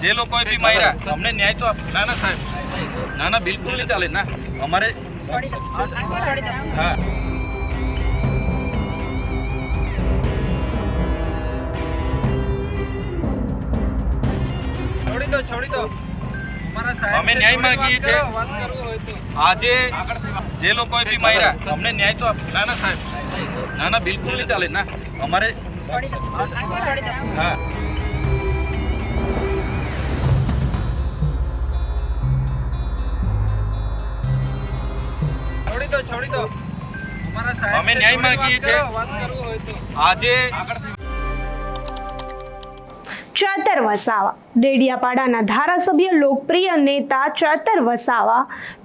જે લોકોએ બી માર્યા અમને ન્યાય તો આપ. ના ના સાહેબ. ના ના બિલકુલ નહીં ચાલે. ના અમારે હા. છોડી દો છોડી દો. અમારા અમે ન્યાય માંગીએ છીએ. આજે જે લોકોએ બી માર્યા અમને ન્યાય તો આપ. ના ના સાહેબ. ના ના બિલકુલ નહીં ચાલે. ના અમારે હા. છોડી દો છોડી દો. અમારા સાહેબ અમે ન્યાય માંગીએ છીએ. વાત કરવું હોય તો. આજે ચેતર વસાવા ડેડિયાપાડાના ધારાસભ્ય લોકપ્રિય નેતા ચેતર વસાવા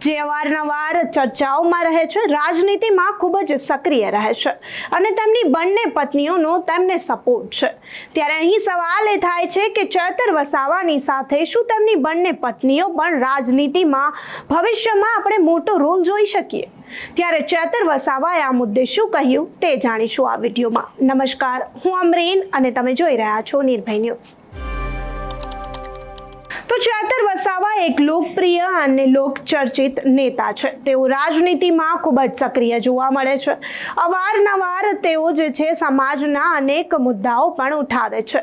જે અવારનવાર ચર્ચાઓમાં રહે છે રાજનીતિમાં ખૂબ જ સક્રિય રહે છે અને તેમની બંને પત્નીઓનો તેમને સપોર્ટ છે. ત્યારે અહીં સવાલ એ થાય છે કે ચેતર વસાવાની સાથે શું તેમની બંને પત્નીઓ પણ રાજનીતિમાં ભવિષ્યમાં આપણે મોટો રોલ જોઈ શકીએ? ત્યારે ચેતર વસાવાએ આ મુદ્દે શું કહ્યું તે જાણીશું આ વિડીયોમાં. નમસ્કાર, હું અમરીન અને તમે જોઈ રહ્યા છો નિર્ભય ન્યૂઝ. તો ચેતર વસાવા એક લોકપ્રિય અને લોકચર્ચિત નેતા છે. તેઓ રાજનીતિમાં ખૂબ જ સક્રિય જોવા મળે છે. અવારનવાર તેઓ જે છે સમાજના અનેક મુદ્દાઓ પણ ઉઠાવે છે.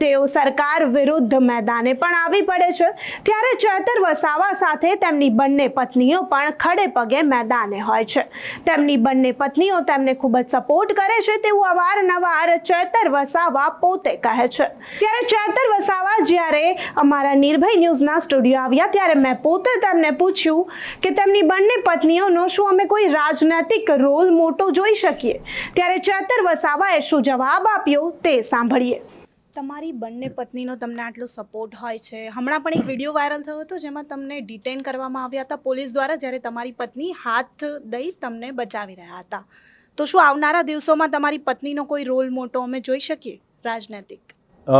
તેઓ સરકાર વિરુદ્ધ મેદાને પણ આવી પડે છે. ત્યારે ચેતર વસાવા સાથે તેમની બંને પત્નીઓ પણ ખડે પગે મેદાને હોય છે. તેમની બંને પત્નીઓ તેમને ખૂબ જ સપોર્ટ કરે છે. તેવું અવારનવાર ચેતર વસાવા પોતે કહે છે. ત્યારે ચેતર વસાવા જ્યારે અમારા નિર્ભય ન્યૂઝના સ્ટુડિયો આવ્યા ત્યારે મેં પોતે તેમને પૂછ્યું કે તેમની બંને પત્નીઓનો શું અમે કોઈ રાજનૈતિક રોલ મોટો જોઈ શકીએ? ત્યારે ચેતર વસાવાએ શું જવાબ આપ્યો તે સાંભળીએ. તમારી બંને પત્નીનો તમને આટલો સપોર્ટ હોય છે. હમણાં પણ એક વીડિયો વાયરલ થયો હતો જેમાં તમને ડિટેન કરવામાં આવ્યા હતા. પોલીસ દ્વારા જ્યારે તમારી પત્ની હાથ દઈ તમને બચાવી રહ્યા હતા. તો શું આવનારા દિવસોમાં તમારી પત્નીનો કોઈ રોલ મોટો અમે જોઈ શકીએ રાજનૈતિક? અ,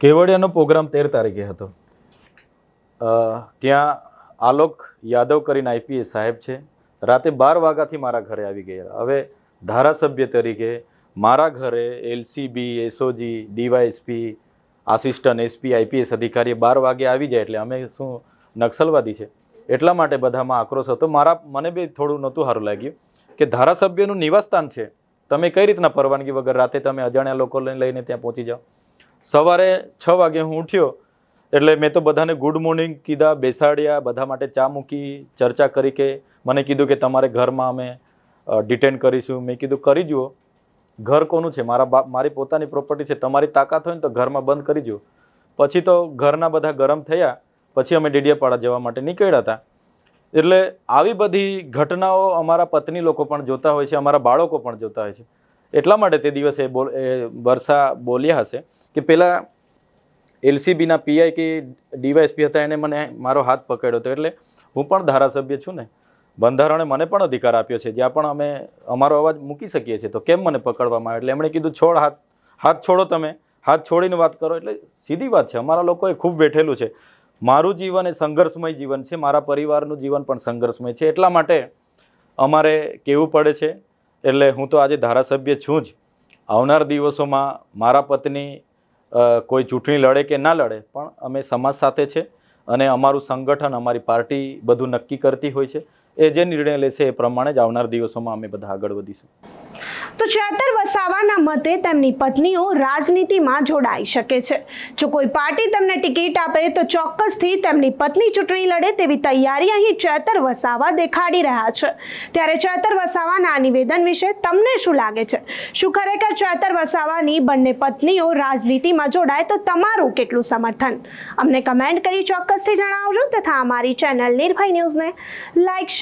કેવડિયાનો પ્રોગ્રામ તેર તારીખે હતો. ત્યાં આલોક યાદવ કરીને આઈપીએસ સાહેબ છે. રાતે બાર વાગ્યાથી મારા ઘરે આવી ગયા. હવે ધારાસભ્ય તરીકે મારા ઘરે LCB SOG DySP assistant SP IPS અધિકારી બાર વાગે આવી જાય એટલે અમે શું નક્સલવાદી છે? એટલા માટે બધામાં આક્રોશ હતો. મારા, મને બી થોડું નહોતું સારું લાગ્યું કે ધારાસભ્યનું નિવાસસ્થાન છે. તમે કઈ રીતના પરવાનગી વગર રાતે તમે અજાણ્યા લોકો લઈને ત્યાં પહોંચી જાઓ? સવારે છ વાગે હું ઉઠ્યો, એટલે મેં તો બધાને ગુડ મોર્નિંગ કીધા, બેસાડ્યા, બધા માટે ચા મૂકી, ચર્ચા કરી કે મને કીધું કે તમારે ઘરમાં અમે ડિટેન કરીશું. મેં કીધું કરી જુઓ. ઘર કોનું છે? મારા મારી પોતાની પ્રોપર્ટી છે. તમારી તાકાત હોય ને તો ઘરમાં બંધ કરી જુઓ. પછી તો ઘરના બધા ગરમ થયા. પછી અમે ડેડિયાપાડા જવા માટે નીકળ્યા હતા. એટલે આવી બધી ઘટનાઓ અમારા પત્ની લોકો પણ જોતા હોય છે, અમારા બાળકો પણ જોતા હોય છે. એટલા માટે તે દિવસે બોલ વર્ષા બોલ્યા હશે. કે પેલા એલસીબીના પીઆઈ કે ડીવાયએસપી હતા એને મને મારો હાથ પકડ્યો હતો. એટલે હું પણ ધારાસભ્ય છું ને. બંધારણે મને પણ અધિકાર આપ્યો છે. જ્યાં પણ અમે અમારો અવાજ મૂકી શકીએ છીએ. તો કેમ મને પકડવામાં આવે? એટલે એમણે કીધું, છોડ હાથ હાથ છોડો તમે. હાથ છોડીને વાત કરો. એટલે સીધી વાત છે. અમારા લોકોએ ખૂબ બેઠેલું છે. મારું જીવન એ સંઘર્ષમય જીવન છે. મારા પરિવારનું જીવન પણ સંઘર્ષમય છે. એટલા માટે અમારે કહેવું પડે છે? એટલે હું તો આજે ધારાસભ્ય છું જ. આવનાર દિવસોમાં મારા પત્ની કોઈ ચૂંટણી લડે કે ના લડે, પણ અમે સમાજ સાથે છે અને અમારું સંગઠન, અમારી પાર્ટી બધું નક્કી કરતી હોય છે. એ જે નિર્ણય લેશે એ પ્રમાણે જ આવનાર દિવસોમાં અમે બધા આગળ વધીશું. તો ચેતર વસાવાના મતે તેમની પત્નીઓ રાજનીતિમાં જોડાઈ શકે છે. જો કોઈ પાર્ટી તેમને ટિકિટ આપે તો ચોક્કસથી તેમની પત્ની ચૂંટણી લડે તેવી તૈયારી અહીં ચેતર વસાવા દેખાડી રહ્યા છે. ત્યારે ચેતર વસાવાના આ નિવેદન વિશે તમને શું લાગે છે? શું ખરેખર ચેતર વસાવાની બંને પત્નીઓ રાજનીતિમાં જોડાય તો તમારું કેટલું સમર્થન? અમને કમેન્ટ કરી ચોક્કસથી જણાવજો તથા અમારી ચેનલ નિર્ભય ન્યૂઝને લાઇક